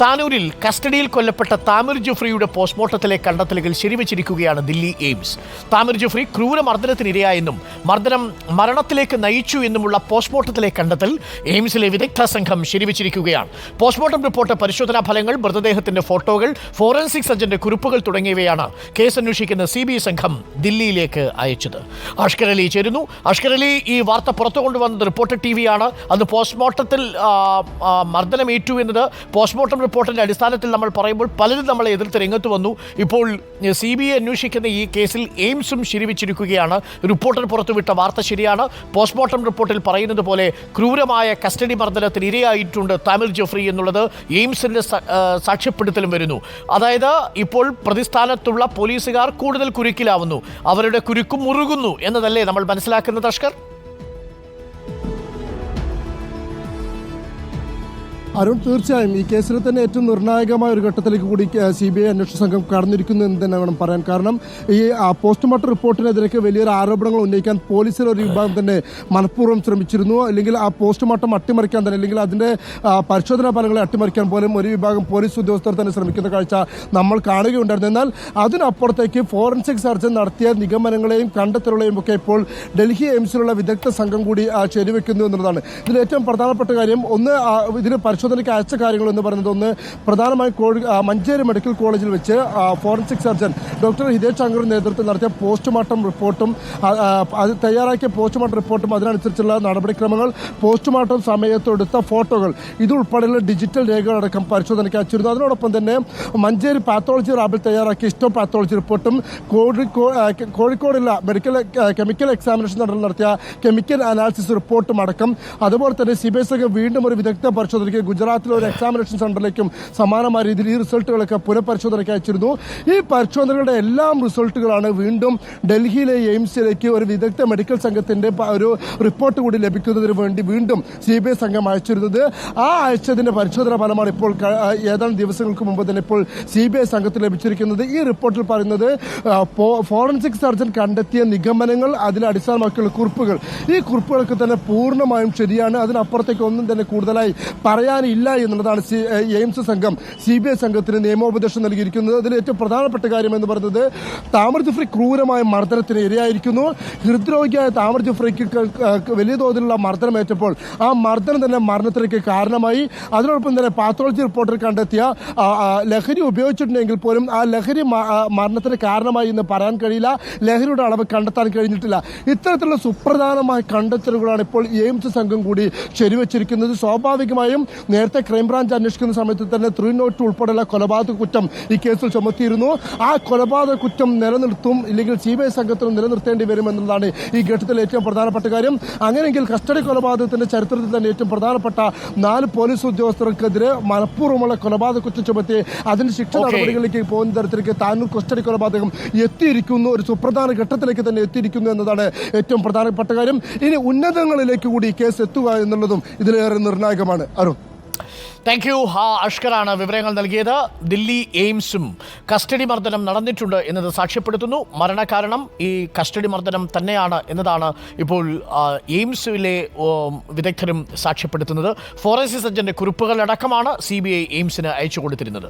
താനൂരിൽ കസ്റ്റഡിയിൽ കൊല്ലപ്പെട്ട താമിർ ജുഫ്രിയുടെ പോസ്റ്റ്മോർട്ടത്തിലെ കണ്ടെത്തലുകൾ ശരിവച്ചിരിക്കുകയാണ് ദില്ലി എയിംസ്. താമിർ ജുഫ്രി ക്രൂരമർദ്ദനത്തിനിരയായെന്നും മർദ്ദനം മരണത്തിലേക്ക് നയിച്ചു എന്നുമുള്ള പോസ്റ്റ്മോർട്ടത്തിലെ കണ്ടെത്തൽ എയിംസിലെ വിദഗ്ധ സംഘം ശരിവച്ചിരിക്കുകയാണ്. പോസ്റ്റ്മോർട്ടം റിപ്പോർട്ട് പരിശോധനാ ഫലങ്ങൾ മൃതദേഹത്തിന്റെ ഫോട്ടോകൾ ഫോറൻസിക് സർജന്റെ കുറിപ്പുകൾ തുടങ്ങിയവയാണ് കേസ് അന്വേഷിക്കുന്ന സി സംഘം ദില്ലിയിലേക്ക് അയച്ചത്. അഷ്കർ അലി ചേരുന്നു. അഷ്കർ അലി ഈ വാർത്ത പുറത്തു കൊണ്ടുവന്നത് റിപ്പോർട്ടർ ടി വിയാണ്. അത് പോസ്റ്റ്മോർട്ടത്തിൽ മർദ്ദനമേറ്റു എന്നത് പോസ്റ്റ്മോർട്ടം റിപ്പോർട്ടിന്റെ അടിസ്ഥാനത്തിൽ നമ്മൾ പറയുമ്പോൾ പലരും നമ്മളെ എതിർത്ത് രംഗത്ത് വന്നു. ഇപ്പോൾ സി ബി ഐ അന്വേഷിക്കുന്ന ഈ കേസിൽ എയിംസും ശരിവച്ചിരിക്കുകയാണ്. റിപ്പോർട്ടർ പുറത്തുവിട്ട വാർത്ത ശരിയാണ്. പോസ്റ്റ്മോർട്ടം റിപ്പോർട്ടിൽ പറയുന്നത് പോലെ ക്രൂരമായ കസ്റ്റഡി മർദ്ദനത്തിന് ഇരയായിട്ടുണ്ട് താമിൽ ജഫ്രി എന്നുള്ളത് എയിംസിന്റെ സാക്ഷ്യപ്പെടുത്തലും വരുന്നു. അതായത് ഇപ്പോൾ പ്രതിസ്ഥാനത്തുള്ള പോലീസുകാർ കൂടുതൽ കുരുക്കിലാവുന്നു. അവരുടെ കുരുക്കും മുറുകുന്നു എന്നതല്ലേ നമ്മൾ മനസ്സിലാക്കുന്നത് അഷ്കർ? അരുൺ തീർച്ചയായും ഈ കേസിൽ തന്നെ ഏറ്റവും നിർണായകമായ ഒരു ഘട്ടത്തിലേക്ക് കൂടി സി ബി ഐ അന്വേഷണ സംഘം കടന്നിരിക്കുന്നു എന്ന് തന്നെ വേണം പറയാൻ. കാരണം ഈ പോസ്റ്റ്മോർട്ടം റിപ്പോർട്ടിനെതിരെ വലിയൊരു ആരോപണങ്ങൾ ഉന്നയിക്കാൻ പോലീസിലെ ഒരു വിഭാഗം തന്നെ മനഃപൂർവം ശ്രമിച്ചിരുന്നു. അല്ലെങ്കിൽ ആ പോസ്റ്റ്മോർട്ടം അട്ടിമറിക്കാൻ തന്നെ അല്ലെങ്കിൽ അതിന്റെ പരിശോധനാ ഫലങ്ങളെ അട്ടിമറിക്കാൻ പോലും ഒരു വിഭാഗം പോലീസ് ഉദ്യോഗസ്ഥർ തന്നെ ശ്രമിക്കുന്ന കാഴ്ച നമ്മൾ കാണുകയുണ്ടായിരുന്നു. എന്നാൽ അതിനപ്പുറത്തേക്ക് ഫോറൻസിക് സർജൻ നടത്തിയ നിഗമനങ്ങളെയും കണ്ടെത്തലുകളെയും ഒക്കെ ഇപ്പോൾ ഡൽഹി എയിംസിലുള്ള വിദഗ്ധ സംഘം കൂടി ആ, ശരിവെക്കുന്നു എന്നുള്ളതാണ്. ഇതിൽ ഏറ്റവും പ്രധാനപ്പെട്ട കാര്യം ഒന്ന് ഇതിന് ഇതിന് പരിശോധനയ്ക്ക് അയച്ച കാര്യങ്ങൾ എന്ന് പറയുന്നത് ഒന്ന് പ്രധാനമായും മഞ്ചേരി മെഡിക്കൽ കോളേജിൽ വെച്ച് ഫോറൻസിക് സർജൻ ഡോക്ടർ ഹിതേഷ് ശങ്കറിന്റെ നേതൃത്വത്തിൽ നടത്തിയ പോസ്റ്റ്മോർട്ടം റിപ്പോർട്ടും അത് തയ്യാറാക്കിയ പോസ്റ്റ്മോർട്ടം റിപ്പോർട്ടും അതിനനുസരിച്ചുള്ള നടപടിക്രമങ്ങൾ പോസ്റ്റ്മോർട്ടം സമയത്തെടുത്ത ഫോട്ടോകൾ ഇതുൾപ്പെടെയുള്ള ഡിജിറ്റൽ രേഖകളടക്കം പരിശോധനയ്ക്ക് അയച്ചിരുന്നു. അതിനോടൊപ്പം തന്നെ മഞ്ചേരി പാത്തോളജി ലാബിൽ തയ്യാറാക്കിയ ഇഷ്ടോ പാത്തോളജി റിപ്പോർട്ടും കോഴിക്കോടുള്ള മെഡിക്കൽ കെമിക്കൽ എക്സാമിനേഷൻ നട- നടത്തിയ കെമിക്കൽ അനാലിസിസ് റിപ്പോർട്ടും അടക്കം. അതുപോലെ തന്നെ സി ബി എസ് വീണ്ടും ഒരു വിദഗ്ധ പരിശോധനയ്ക്ക് ഗുജറാത്തിലെ ഒരു എക്സാമിനേഷൻ സെന്ററിലേക്കും സമാനമായ രീതിയിൽ ഈ റിസൾട്ടുകളൊക്കെ പുനഃപരിശോധനയ്ക്ക് അയച്ചിരുന്നു. ഈ പരിശോധനകളുടെ എല്ലാം റിസൾട്ടുകളാണ് വീണ്ടും ഡൽഹിയിലെ എയിംസിലേക്ക് ഒരു വിദഗ്ധ മെഡിക്കൽ സംഘത്തിന്റെ ഒരു റിപ്പോർട്ട് കൂടി ലഭിക്കുന്നതിന് വേണ്ടി വീണ്ടും സി ബി ഐ സംഘം അയച്ചിരുന്നത്. ആ അയച്ചതിന്റെ പരിശോധന ഫലമാണ് ഇപ്പോൾ ഏതാനും ദിവസങ്ങൾക്ക് മുമ്പ് തന്നെ ഇപ്പോൾ സി ബി ഐ സംഘത്തിന് ലഭിച്ചിരിക്കുന്നത്. ഈ റിപ്പോർട്ടിൽ പറയുന്നത് ഫോറൻസിക് സർജൻ കണ്ടെത്തിയ നിഗമനങ്ങൾ അതിനെ അടിസ്ഥാനമാക്കിയുള്ള കുറിപ്പുകൾ. ഈ കുറിപ്പുകളൊക്കെ തന്നെ പൂർണമായും ശരിയാണ്. അതിനപ്പുറത്തേക്ക് ഒന്നും തന്നെ കൂടുതലായി പറയാനില്ല എന്നുള്ളതാണ് എയിംസ് സംഘം. സി ബി ഐ സംഘത്തിന് നിയമോപദേശം നൽകിയിരിക്കുന്നത്. അതിൽ ഏറ്റവും പ്രധാനപ്പെട്ട കാര്യം എന്ന് പറയുന്നത് താമർ ജുഫ്രി ക്രൂരമായ മർദ്ദനത്തിന് ഇരയായിരിക്കുന്നു. ഹൃദ്രോഗിയായ താമർ ജുഫ്രിക്ക് വലിയ തോതിലുള്ള മർദ്ദനമേറ്റപ്പോൾ ആ മർദ്ദനം തന്നെ മരണത്തിലേക്ക് കാരണമായി. അതിനോടൊപ്പം തന്നെ പാത്തോളജി റിപ്പോർട്ടർ കണ്ടെത്തിയ ലഹരി ഉപയോഗിച്ചിട്ടുണ്ടെങ്കിൽ പോലും ആ ലഹരി മരണത്തിന് കാരണമായി എന്ന് പറയാൻ കഴിയില്ല. ലഹരിയുടെ അളവ് കണ്ടെത്താൻ കഴിഞ്ഞിട്ടില്ല. ഇത്തരത്തിലുള്ള സുപ്രധാനമായ കണ്ടെത്തലുകളാണ് ഇപ്പോൾ എയിംസ് സംഘം കൂടി ശരിവച്ചിരിക്കുന്നത്. സ്വാഭാവികമായും നേരത്തെ ക്രൈംബ്രാഞ്ച് അന്വേഷിക്കുന്ന സമയത്ത് തന്നെ ത്രീ നോട്ട് ഉൾപ്പെടെയുള്ള കൊലപാതക കുറ്റം ഈ കേസിൽ ചുമത്തിയിരുന്നു. ആ കൊലപാതക കുറ്റം നിലനിർത്തും ഇല്ലെങ്കിൽ സി ബി ഐ സംഘത്തിന് നിലനിർത്തേണ്ടി വരുമെന്നുള്ളതാണ് ഈ ഘട്ടത്തിൽ ഏറ്റവും പ്രധാനപ്പെട്ട കാര്യം. അങ്ങനെയെങ്കിൽ കസ്റ്റഡി കൊലപാതകത്തിന്റെ ചരിത്രത്തിൽ തന്നെ ഏറ്റവും പ്രധാനപ്പെട്ട നാല് പോലീസ് ഉദ്യോഗസ്ഥർക്കെതിരെ മനഃപൂർവമുള്ള കൊലപാതക കുറ്റം ചുമത്തി അതിന് ശിക്ഷ നടപടികളിലേക്ക് പോകുന്ന തരത്തിലേക്ക് താനൂർ കസ്റ്റഡി കൊലപാതകം എത്തിയിരിക്കുന്നു. ഒരു സുപ്രധാന ഘട്ടത്തിലേക്ക് തന്നെ എത്തിയിരിക്കുന്നു എന്നതാണ് ഏറ്റവും പ്രധാനപ്പെട്ട കാര്യം. ഇനി ഉന്നതങ്ങളിലേക്ക് കൂടി കേസ് എത്തുക എന്നുള്ളതും ഇതിലേറെ നിർണായകമാണ്. അരുൺ. താങ്ക് യു ഹാ അഷ്കറാണ് വിവരങ്ങൾ നൽകിയത് ദില്ലി എയിംസും കസ്റ്റഡി മർദ്ദനം നടന്നിട്ടുണ്ട് എന്നത് സാക്ഷ്യപ്പെടുത്തുന്നു. മരണകാരണം ഈ കസ്റ്റഡി മർദ്ദനം തന്നെയാണ് എന്നതാണ് ഇപ്പോൾ എയിംസിലെ വിദഗ്ധരും സാക്ഷ്യപ്പെടുത്തുന്നത്. ഫോറൻസിക് സജ്ജന്റെ കുറിപ്പുകളടക്കമാണ് സി ബി ഐ എയിംസിന് അയച്ചു കൊടുത്തിരുന്നത്.